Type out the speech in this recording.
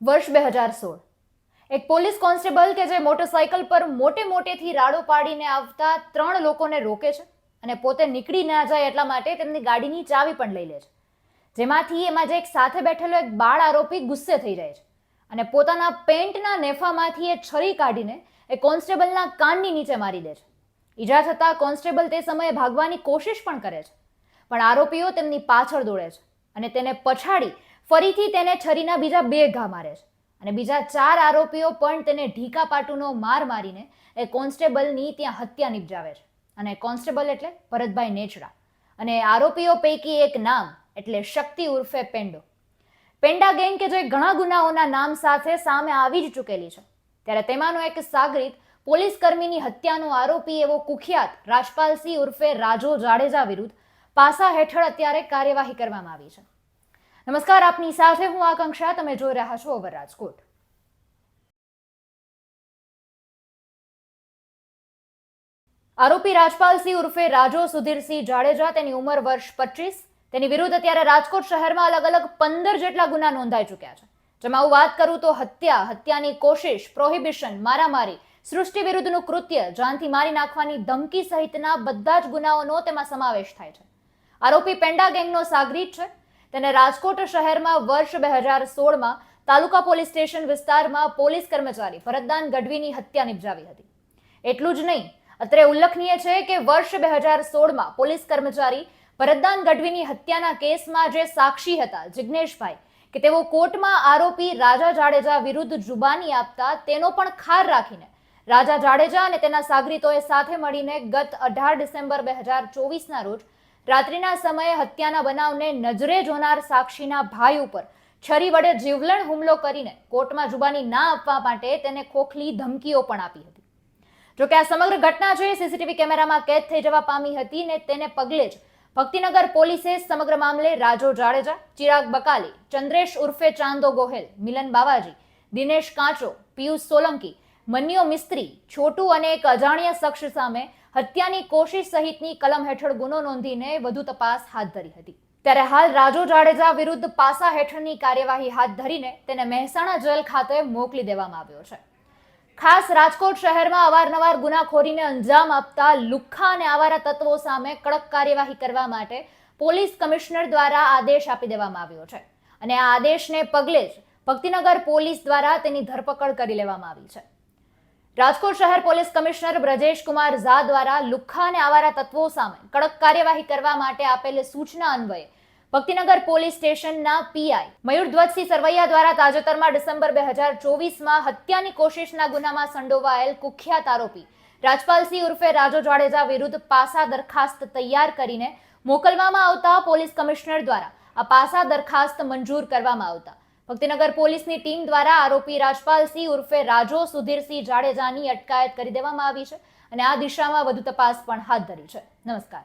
વર્ષ બે હજાર સોળ. એક પોલીસ કોન્સ્ટેબલ કે જે મોટરસાયકલ પર મોટે મોટેથી રાડો પાડીને આવતા ત્રણ લોકોને રોકે છે અને પોતે નીકળી ના જાય એટલા માટે તેમની ગાડીની ચાવી પણ લઈ લે છે. જેમાંથી એમાં જે એક સાથે બેઠેલો એક બાળ આરોપી ગુસ્સે થઈ જાય છે અને પોતાના પેન્ટના નેફામાંથી એ છરી કાઢીને એ કોન્સ્ટેબલના કાનની નીચે મારી દે છે. ઈજા થતાં કોન્સ્ટેબલ તે સમયે ભાગવાની કોશિશ પણ કરે છે, પણ આરોપીઓ તેમની પાછળ દોડે છે અને તેને પછાડી ફરીથી તેને છરીના બીજા બે ઘા મારે છે. અને બીજા ચાર આરોપીઓ પણ તેને ઢીકા પાટુનો માર મારીને એ કોન્સ્ટેબલની ત્યાં હત્યા નિપજાવે છે. અને કોન્સ્ટેબલ એટલે ભરતભાઈ નેચડા અને આરોપીઓ પૈકી એક નામ એટલે શક્તિ ઉર્ફે પેંડો. પેંડા ગેંગ કે જે ઘણા ગુનાઓના નામ સાથે સામે આવી જ ચૂકેલી છે. ત્યારે તેમાંનો એક સાગરિત પોલીસ કર્મીની હત્યાનો આરોપી એવો કુખ્યાત રાજપાલસિંહ ઉર્ફે રાજો જાડેજા વિરુદ્ધ પાસા હેઠળ અત્યારે કાર્યવાહી કરવામાં આવી છે. નમસ્કાર, આપની સાથે હું આકાંક્ષા, તમે જોઈ રહ્યા છો ઓવર રાજકોટ. આરોપી રાજપાલસિંહ ઉર્ફે રાજો સુધીરસિંહ જાડેજા, તેની ઉંમર વર્ષ પચીસ. તેની વિરુદ્ધ અત્યારે રાજકોટ શહેરમાં અલગ અલગ પંદર જેટલા ગુના નોંધાઈ ચૂક્યા છે. જેમાં હું વાત કરું તો હત્યા, હત્યાની કોશિશ, પ્રોહિબિશન, મારામારી, સૃષ્ટિ વિરુદ્ધનું કૃત્ય, જાનથી મારી નાખવાની ધમકી સહિતના બધા જ ગુનાઓનો તેમાં સમાવેશ થાય છે. આરોપી પેંડા ગેંગનો સાગરીત છે. તેને રાજકોટ શહેરમાં વર્ષ બે હજાર સોળમાં તાલુકા પોલીસ સ્ટેશન વિસ્તારમાં પોલીસ કર્મચારી ભરતદાન ગઢવીની હત્યા નિપજાવી હતી. એટલું જ નહીં, અત્રે ઉલ્લેખનીય છે કે વર્ષ બે હજાર સોળમાં પોલીસ કર્મચારી ભરતદાન ગઢવીની હત્યાના કેસમાં જે સાક્ષી હતા જિગ્નેશભાઈ, કે તેઓ કોર્ટમાં આરોપી રાજા જાડેજા વિરુદ્ધ જુબાની આપતા તેનો પણ ખાર રાખીને રાજા જાડેજા અને તેના સાગરીતોએ સાથે મળીને ગત અઢાર ડિસેમ્બર બે હજાર ચોવીસના રોજ રાત્રિના સમયે હત્યાના બનાવને નજરે જોનાર સાક્ષીના ભાઈ ઉપર છરી વડે જીવલેણ હુમલો કરીને કોર્ટમાં જુબાની ના આપવા માટે તેને ખોખલી ધમકીઓ પણ આપી હતી. જોકે આ સમગ્ર ઘટના છે સીસીટીવી કેમેરામાં કેદ થઈ જવા પામી હતી ને તેને પગલે જ ભક્તિનગર પોલીસે સમગ્ર મામલે રાજો જાડેજા, ચિરાગ બકાલી, ચંદ્રેશ ઉર્ફે ચાંદો ગોહેલ, મિલન બાવાજી, દિનેશ કાંચો, પિયુષ સોલંકી, મન્યો મિસ્ત્રી, છોટુ અને એક અજાણ્યા શખ્સ સામે હત્યાની કોશિશ સહિતની કલમ હેઠળ ગુનો નોંધીને વધુ તપાસ હાથ ધરી હતી. ત્યારે હાલ રાજો જાડેજા વિરુદ્ધ પાસા હેઠળની કાર્યવાહી હાથ ધરીને તેને મહેસાણા જેલ ખાતે મોકલી દેવામાં આવ્યો છે. ખાસ રાજકોટ શહેરમાં અવારનવાર ગુનાખોરીને અંજામ આપતા લુખ્ખા અને આવારા તત્વો સામે કડક કાર્યવાહી કરવા માટે પોલીસ કમિશનર દ્વારા આદેશ આપી દેવામાં આવ્યો છે. અને આ આદેશને પગલે જ ભક્તિનગર પોલીસ દ્વારા તેની ધરપકડ કરી લેવામાં આવી છે. રાજકોટ શહેર પોલીસ કમિશનર બ્રજેશ કુમાર ઝા દ્વારા લુખ્ખા અને આવારા તત્વો સામે કડક કાર્યવાહી કરવા માટે આપેલ સૂચના અન્વયે ભક્તિનગર પોલીસ સ્ટેશનના પીઆઈ મયુર ધ્વજસિંહ સરવૈયા દ્વારા તાજેતરમાં ડિસેમ્બર બે હજાર ચોવીસમાં હત્યાની કોશિશના ગુનામાં સંડોવાયેલ કુખ્યાત આરોપી રાજપાલસિંહ ઉર્ફે રાજો જાડેજા વિરુદ્ધ પાસા દરખાસ્ત તૈયાર કરીને મોકલવામાં આવતા પોલીસ કમિશનર દ્વારા આ પાસા દરખાસ્ત મંજૂર કરવામાં આવતા ભક્તિનગર પોલીસની ટીમ દ્વારા આરોપી રાજપાલસિંહ ઉર્ફે રાજો સુધીરસિંહ જાડેજાની અટકાયત કરી દેવામાં આવી છે અને આ દિશામાં વધુ તપાસ પણ હાથ ધરી છે. નમસ્કાર.